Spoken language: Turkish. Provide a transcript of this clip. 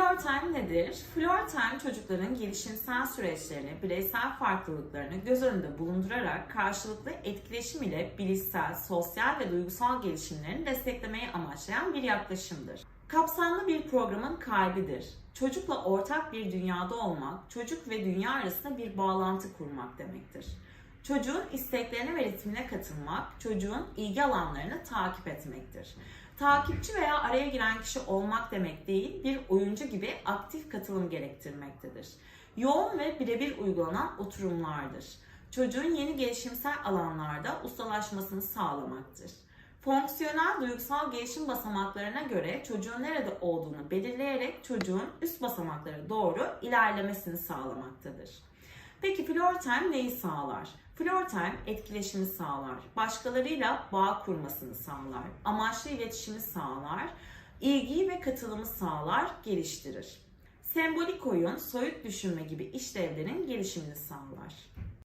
Time nedir? Time çocukların gelişimsel süreçlerini, bireysel farklılıklarını göz önünde bulundurarak karşılıklı etkileşim ile bilişsel, sosyal ve duygusal gelişimlerini desteklemeyi amaçlayan bir yaklaşımdır. Kapsamlı bir programın kalbidir. Çocukla ortak bir dünyada olmak, çocuk ve dünya arasında bir bağlantı kurmak demektir. Çocuğun isteklerine ve ritmine katılmak, çocuğun ilgi alanlarını takip etmektir. Takipçi veya araya giren kişi olmak demek değil, bir oyuncu gibi aktif katılım gerektirmektedir. Yoğun ve birebir uygulanan oturumlardır. Çocuğun yeni gelişimsel alanlarda ustalaşmasını sağlamaktır. Fonksiyonel duygusal gelişim basamaklarına göre çocuğun nerede olduğunu belirleyerek çocuğun üst basamaklara doğru ilerlemesini sağlamaktadır. Peki floor neyi sağlar? Floor time etkileşimi sağlar, başkalarıyla bağ kurmasını sağlar, amaçlı iletişimi sağlar, ilgiyi ve katılımı sağlar, geliştirir. Sembolik oyun, soyut düşünme gibi işlevlerin gelişimini sağlar.